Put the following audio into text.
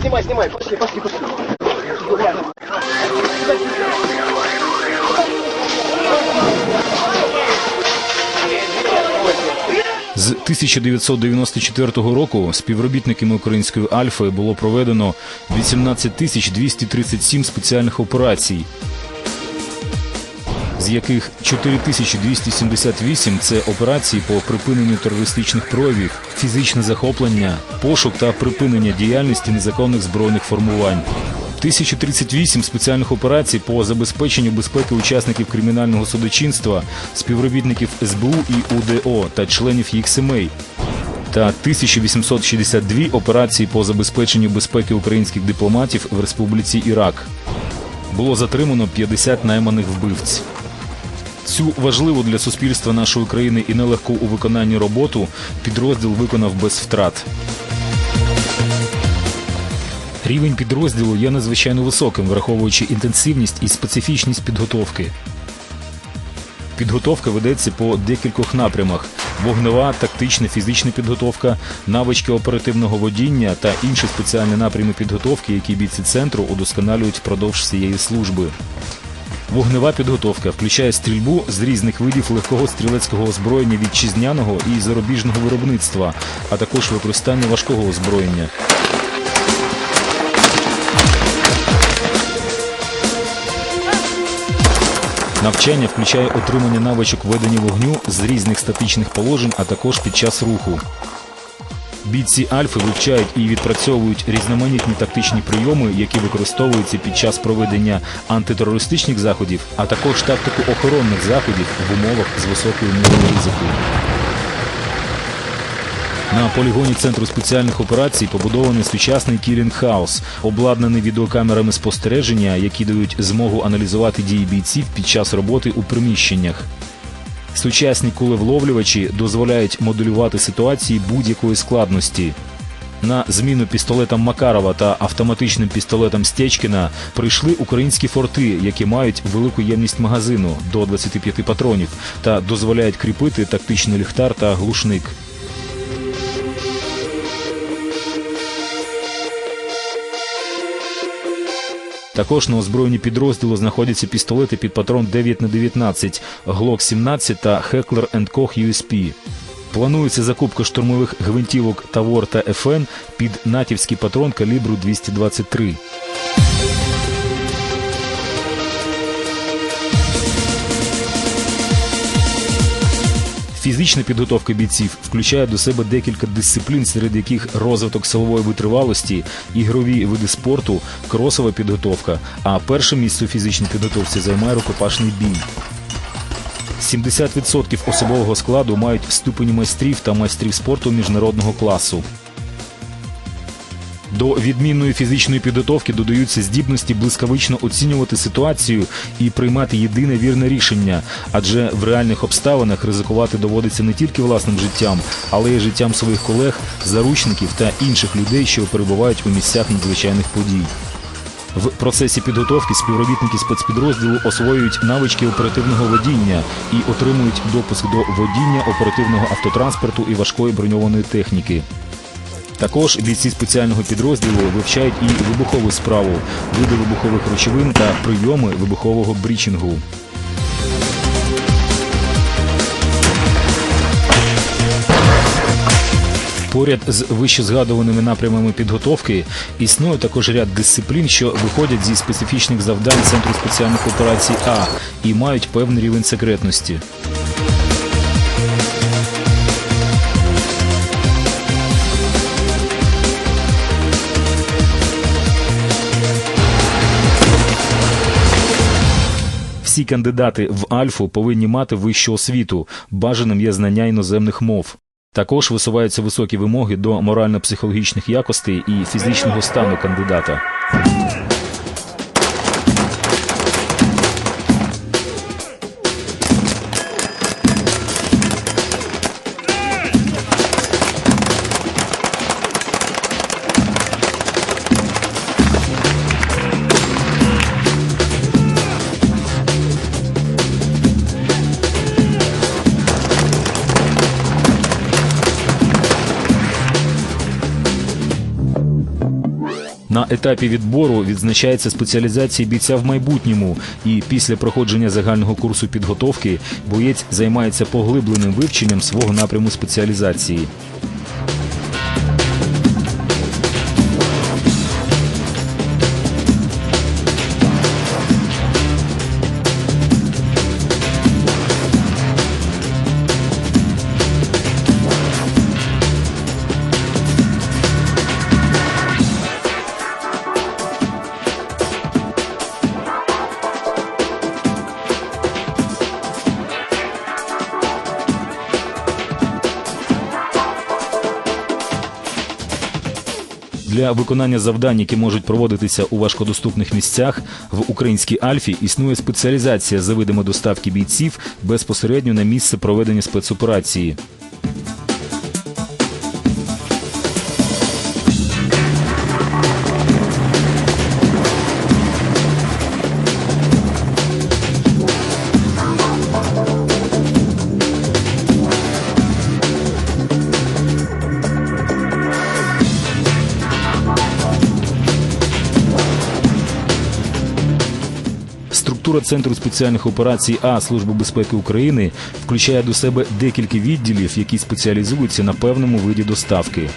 Снимай, снимай, снимай. Пошли, пошли, пошли. З 1994 року співробітниками української Альфи було проведено 18 тисяч 237 спеціальних операцій, з яких 4278 – це операції по припиненню терористичних проявів, фізичне захоплення, пошук та припинення діяльності незаконних збройних формувань. 1038 спеціальних операцій по забезпеченню безпеки учасників кримінального судочинства, співробітників СБУ і УДО та членів їх сімей, та 1862 операції по забезпеченню безпеки українських дипломатів в Республіці Ірак. Було затримано 50 найманих вбивць. Цю важливу для суспільства нашої країни і нелегку у виконанні роботу підрозділ виконав без втрат. Рівень підрозділу є надзвичайно високим, враховуючи інтенсивність і специфічність підготовки. Підготовка ведеться по декількох напрямах: вогнева, тактична, фізична підготовка, навички оперативного водіння та інші спеціальні напрями підготовки, які бійці центру удосконалюють впродовж всієї служби. Вогнева підготовка включає стрільбу з різних видів легкого стрілецького озброєння вітчизняного і зарубіжного виробництва, а також використання важкого озброєння. Навчання включає отримання навичок ведення вогню з різних статичних положень, а також під час руху. Бійці Альфи вивчають і відпрацьовують різноманітні тактичні прийоми, які використовуються під час проведення антитерористичних заходів, а також тактику охоронних заходів в умовах з високою мірою ризику. На полігоні центру спеціальних операцій побудований сучасний кілінг-хаус, обладнаний відеокамерами спостереження, які дають змогу аналізувати дії бійців під час роботи у приміщеннях. Сучасні кулевловлювачі дозволяють моделювати ситуації будь-якої складності. На зміну пістолетам Макарова та автоматичним пістолетам Стечкіна прийшли українські форти, які мають велику ємність магазину до 25 патронів та дозволяють кріпити тактичний ліхтар та глушник. Також на озброєнні підрозділу знаходяться пістолети під патрон 9х19, Glock 17 та Heckler Koch USP. Планується закупка штурмових гвинтівок Тавор та ФН під натівський патрон калібру 223. Фізична підготовка бійців включає до себе декілька дисциплін, серед яких розвиток силової витривалості, ігрові види спорту, кросова підготовка. А перше місце у фізичній підготовці займає рукопашний бій. 70% особового складу мають ступені майстрів та майстрів спорту міжнародного класу. До відмінної фізичної підготовки додаються здібності блискавично оцінювати ситуацію і приймати єдине вірне рішення, адже в реальних обставинах ризикувати доводиться не тільки власним життям, але й життям своїх колег, заручників та інших людей, що перебувають у місцях надзвичайних подій. В процесі підготовки співробітники спецпідрозділу освоюють навички оперативного водіння і отримують допуск до водіння оперативного автотранспорту і важкої броньованої техніки. Також бійці спеціального підрозділу вивчають і вибухову справу, види вибухових речовин та прийоми вибухового брічингу. Поряд з вищезгадуваними напрямами підготовки існує також ряд дисциплін, що виходять зі специфічних завдань Центру спеціальних операцій А і мають певний рівень секретності. Всі кандидати в Альфу повинні мати вищу освіту. Бажаним є знання іноземних мов. Також висуваються високі вимоги до морально-психологічних якостей і фізичного стану кандидата. На етапі відбору відзначається спеціалізація бійця в майбутньому, і після проходження загального курсу підготовки боєць займається поглибленим вивченням свого напряму спеціалізації. Для виконання завдань, які можуть проводитися у важкодоступних місцях, в українській Альфі існує спеціалізація за видами доставки бійців безпосередньо на місце проведення спецоперації. Структура Центру спеціальних операцій А Служби безпеки України включає до себе декілька відділів, які спеціалізуються на певному виді доставки.